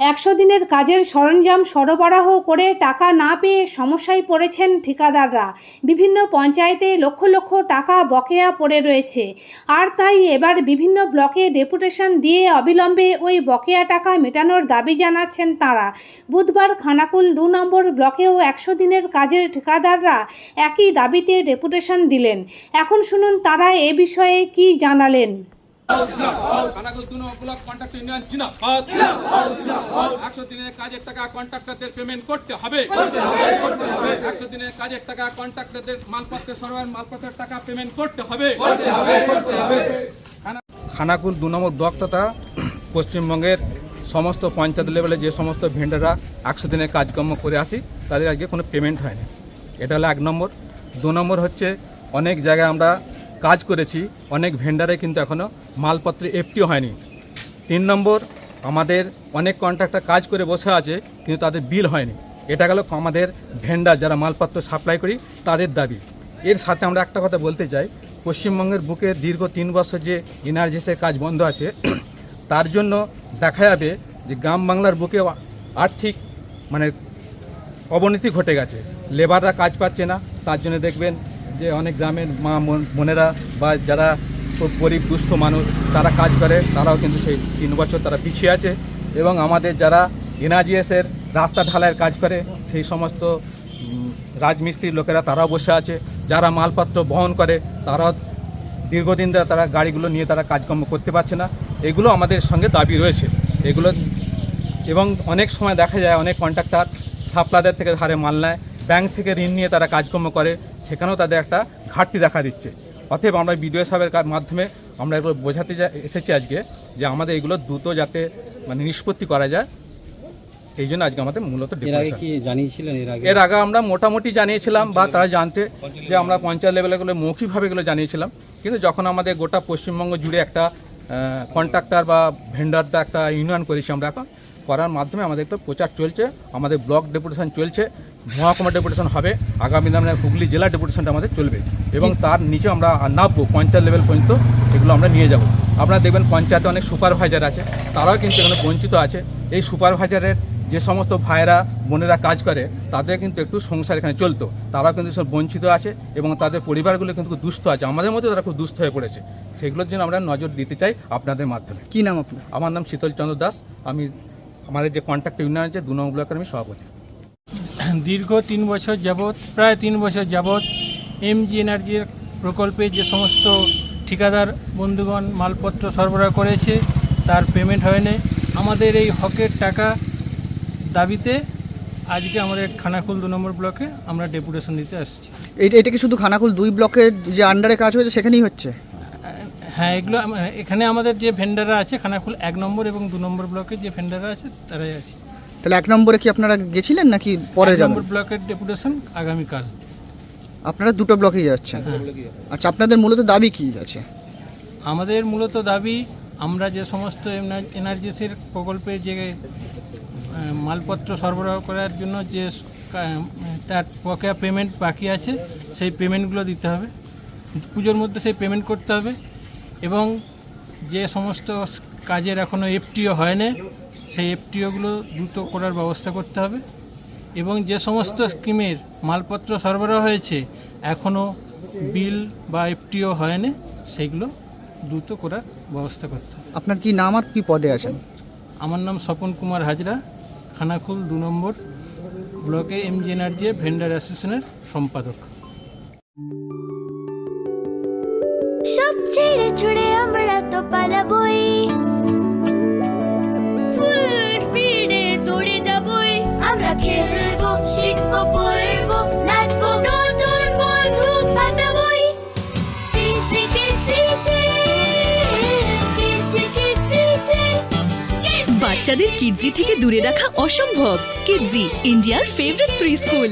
একশো দিনের কাজের সরঞ্জাম সরবরাহ করে টাকা না পেয়ে সমস্যায় পড়েছেন ঠিকাদাররা। বিভিন্ন পঞ্চায়েতে লক্ষ লক্ষ টাকা বকেয়া পড়ে রয়েছে। আর তাই এবার বিভিন্ন ব্লকে ডেপুটেশন দিয়ে অবিলম্বে ওই বকেয়া টাকা মেটানোর দাবি জানাচ্ছেন তারা। বুধবার খানাকুল দু নম্বর ব্লকেও একশো দিনের কাজের ঠিকাদাররা একই দাবিতে ডেপুটেশন দিলেন। এখন শুনুন তারা এ বিষয়ে কি জানালেন। একশো কাজের টাকা পেমেন্ট করতে হবে একশো কাজের টাকা মালপত্র মালপত্রের টাকা পেমেন্ট করতে হবে খানাকুল দু নম্বর ব্লক তথা পশ্চিমবঙ্গের সমস্ত পঞ্চায়েত লেভেলে যে সমস্ত ভেন্ডাররা একশো দিনের কাজকর্ম করে আসি, তাদের আজকে কোনো পেমেন্ট হয়নি। এটা হলো এক নম্বর। দু নম্বর হচ্ছে, অনেক জায়গায় আমরা কাজ করেছি, অনেক ভেন্ডারে কিন্তু এখনও মালপত্র এফটিও হয়নি। তিন নম্বর, আমাদের অনেক কন্ট্রাক্টর কাজ করে বসে আছে, কিন্তু তাদের বিল হয়নি। এটা গেল আমাদের ভেন্ডার যারা মালপত্র সাপ্লাই করি, তাদের দাবি। এর সাথে আমরা একটা কথা বলতে চাই, পশ্চিমবঙ্গের বুকে দীর্ঘ তিন বছর যে এনার্জিসের কাজ বন্ধ আছে, তার জন্য দেখা যাবে যে গ্রাম বাংলার বুকে আর্থিক মানে অবনতি ঘটে গেছে। লেবাররা কাজ পাচ্ছে না, তার জন্য দেখবেন যে অনেক গ্রামের মা বোন- বোনেরা বা যারা গরিব, দুস্থ মানুষ, তারা কাজ করে, তারাও কিন্তু সেই তিন বছর তারা পিছিয়ে আছে। এবং আমাদের যারা এনআরজিএসের রাস্তা ঢালাইয়ের কাজ করে, সেই সমস্ত রাজমিস্ত্রির লোকেরা তারাও বসে আছে। যারা মালপত্র বহন করে, তারাও দীর্ঘদিন ধরে তারা গাড়িগুলো নিয়ে তারা কাজকর্ম করতে পারছে না। এগুলো আমাদের সঙ্গে দাবি রয়েছে। এগুলো এবং অনেক সময় দেখা যায়, অনেক কন্ট্রাক্টর সাপ্লাইদের থেকে ধারে মাল নেয়, ব্যাংক থেকে ঋণ নিয়ে তারা কাজকর্ম করে। সেখানেও তাদের একটা ঘাটতি দেখা দিচ্ছে। অতএব আমরা বিডিও সাহেবের মাধ্যমে আমরা এগুলো বোঝাতে এসেছি আজকে যে আমাদের এগুলো দ্রুত যাতে মানে নিষ্পত্তি করা যায়। এই জন্য আজকে আমাদের মূলত এর আগে জানিয়েছিলেন এর আগে? এর আগে আমরা মোটামুটি জানিয়েছিলাম বা তারা জানতে যে আমরা পঞ্চায়েত লেভেলেগুলো মৌখিকভাবে এগুলো জানিয়েছিলাম। কিন্তু যখন আমাদের গোটা পশ্চিমবঙ্গ জুড়ে একটা কন্ট্রাক্টর বা ভেন্ডারটা একটা ইউনিয়ন করেছি আমরা এখন করার মাধ্যমে আমাদের একটা প্রচার চলছে আমাদের ব্লক ডেপুটেশন চলছে মহকুমা ডেপুটেশন হবে আগামী দিনে হুগলি জেলা ডেপুটেশনটা আমাদের চলবে এবং তার নিচে আমরা নামবো পঞ্চায়েত লেভেল পর্যন্ত এগুলো আমরা নিয়ে যাব। আপনারা দেখবেন পঞ্চায়েতে অনেক সুপারভাইজার আছে তারাও কিন্তু এখানে বঞ্চিত আছে। এই সুপারভাইজারের যে সমস্ত ভাইয়েরা বোনেরা কাজ করে তাদের কিন্তু একটু সংসার এখানে চলতো। তারাও কিন্তু সব বঞ্চিত আছে এবং তাদের পরিবারগুলো কিন্তু খুব দুস্থ আছে। আমাদের মধ্যে তারা খুব দুস্থ হয়ে পড়েছে। সেগুলোর জন্য আমরা নজর দিতে চাই আপনাদের মাধ্যমে। কি নাম আপনার? আমার নাম শীতল চন্দ্র দাস। আমি আমাদের যে কন্ট্রাক্ট ইউনিয়ন আছে দু নম্বর ব্লকের আমি সভাপতি। দীর্ঘ তিন বছর যাবৎ প্রায় তিন বছর যাবৎ এমজি এনার্জির প্রকল্পে যে সমস্ত ঠিকাদার বন্ধুগণ মালপত্র সরবরাহ করেছে তার পেমেন্ট হয়নি। আমাদের এই হকের টাকা দাবিতে আজকে আমাদের খানাকুল দু নম্বর ব্লকে আমরা ডেপুটেশন দিতে আসছি। এইটা এটা কি শুধু খানাকুল দুই ব্লকের যে আন্ডারে কাজ হয়েছে সেখানেই হচ্ছে? হ্যাঁ এগুলো আম- এখানে আমাদের যে ভেন্ডাররা আছে খানাকুল এক নম্বর এবং দু নম্বর ব্লকের যে ভেন্ডাররা আছে তারাই আছে। তাহলে এক নম্বরে কি আপনারা গেছিলেন নাকি পরে এক যাবেন? নম্বর ব্লকের ডেপুটেশন আগামীকাল। আপনারা দুটো ব্লকেই যাচ্ছেন। আচ্ছা আপনাদের মূলত দাবি কি আছে? আমাদের মূলত দাবি আমরা যে সমস্ত এনার্জিসের প্রকল্পে যে আহ, মালপত্র সরবরাহ করার জন্য যে কা- তার বকেয়া পেমেন্ট বাকি আছে সেই পেমেন্টগুলো দিতে হবে। পুজোর মধ্যে সেই পেমেন্ট করতে হবে। এবং যে সমস্ত কাজের এখনও এফটিও হয়নি সেই এফটিওগুলো দ্রুত করার ব্যবস্থা করতে হবে। এবং যে সমস্ত স্কিমের মালপত্র সরবরাহ হয়েছে এখনও বিল বা এফটিও হয়নি সেইগুলো দ্রুত করার ব্যবস্থা করতে হবে। আপনার কি নাম আর কি পদে আছেন? আমার নাম স্বপন কুমার হাজরা খানাকুল দু নম্বর ব্লকে এমজি এনার্জি ভেন্ডার অ্যাসোসিয়েশনের সম্পাদক। ছেড়ে ছুড়ে আমরা তো পালাবই। ফুল দৌড়ে যাবই। আমরা বাচ্চাদের কিডজি থেকে দূরে রাখা অসম্ভব। কিডজি ইন্ডিয়ার ফেভারিট প্রি স্কুল